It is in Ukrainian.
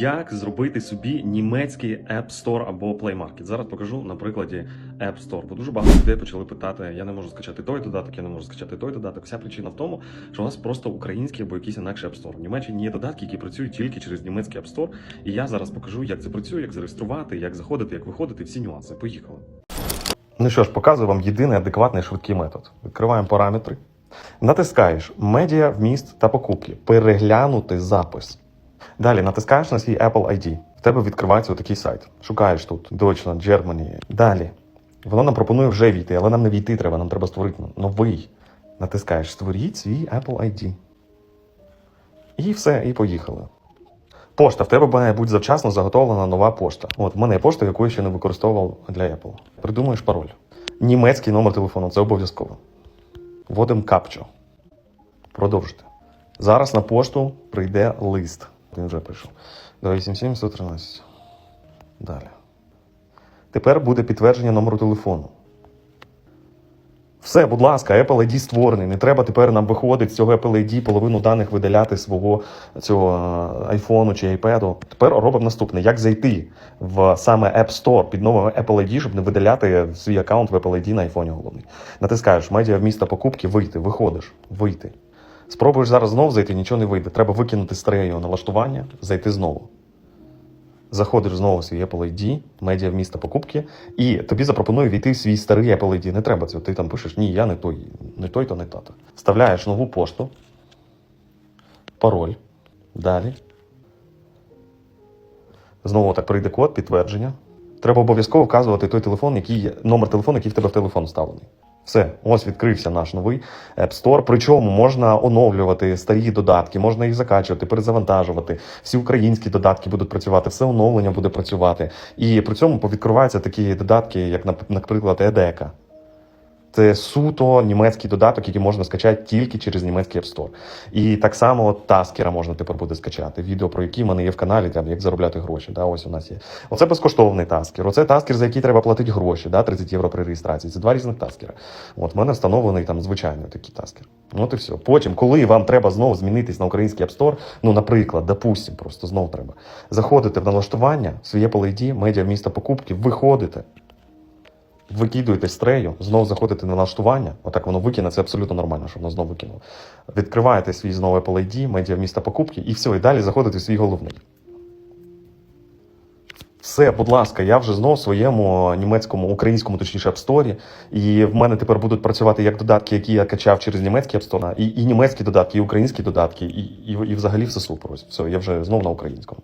Як зробити собі німецький App Store або Play Market? Зараз покажу на прикладі App Store. Бо дуже багато людей почали питати: я не можу скачати той додаток, я не можу скачати той додаток. Вся причина в тому, що у нас просто український або якийсь інакший App Store. В Німеччині є додатки, які працюють тільки через німецький App Store. І я зараз покажу, як це працює, як зареєструвати, як заходити, як виходити, всі нюанси. Поїхали. Ну що ж, показую вам єдиний адекватний швидкий метод. Відкриваємо параметри. Натискаєш медіа, вміст та покупки. Переглянути запис. Далі натискаєш на свій Apple ID. В тебе відкривається отакий сайт. Шукаєш тут Deutschland, Germany. Далі. Воно нам пропонує вже війти, але нам не війти треба, нам треба створити новий. Натискаєш Створіть свій Apple ID. І все, і поїхали. Пошта. В тебе має бути завчасно заготовлена нова пошта. От в мене є пошта, яку я ще не використовував для Apple. Придумаєш пароль. Німецький номер телефону це обов'язково. Вводимо капчу. Продовжити. Зараз на пошту прийде лист. Він вже прийшов. 287 113. Далі. Тепер буде підтвердження номеру телефону. Все, будь ласка, Apple ID створений. Не треба тепер нам виходить з цього Apple ID половину даних видаляти свого цього е, айфону чи iPad. Тепер робимо наступне: як зайти в саме App Store під новим Apple ID, щоб не видаляти свій аккаунт в Apple ID на айфоні головний. Натискаєш медіа вміста покупки, вийти, виходиш, вийти. Спробуєш зараз знову зайти, нічого не вийде. Треба викинути старе його налаштування, зайти знову. Заходиш знову в свій Apple ID, медіа вміста покупки, і тобі запропонує війти в свій старий Apple ID. Не треба цього. Ти там пишеш, ні, я не той, не той, то не тато. Вставляєш нову пошту, пароль. Далі. Знову так прийде код, підтвердження. Треба обов'язково вказувати той телефон, який номер телефону, який в тебе в телефон вставлений. Все, ось відкрився наш новий App Store. Причому можна оновлювати старі додатки, можна їх закачувати, перезавантажувати. Всі українські додатки будуть працювати, все оновлення буде працювати. І при цьому повідкриваються такі додатки, як, наприклад, Едека. Це суто німецький додаток, який можна скачати тільки через німецький App Store. І так само таскера можна тепер буде скачати. Відео про які в мене є в каналі, там як заробляти гроші. Да, ось у нас є. Оце безкоштовний таскер. Оце таскер, за який треба платити гроші, да, 30 євро при реєстрації. Це два різних таскера. От в мене встановлений там звичайний такий таскер. От і все. Потім, коли вам треба знову змінитись на український App Store, ну, наприклад, допустим, просто знову треба. Заходите в налаштування, своє Apple ID, медіа міста покупки, виходите. Викидуєте стрею, знову заходите на налаштування, отак воно викине, це абсолютно нормально, що воно знову викинуло. Відкриваєте свій знову Apple ID, медіа міста покупки, і все, і далі заходите в свій головний. Все, будь ласка, я вже знову в своєму німецькому, українському, точніше, App Store, і в мене тепер будуть працювати як додатки, які я качав через німецький App Store, і, і німецькі додатки, і українські додатки, і, і, і взагалі все супер. Ось, Все, я вже знову на українському.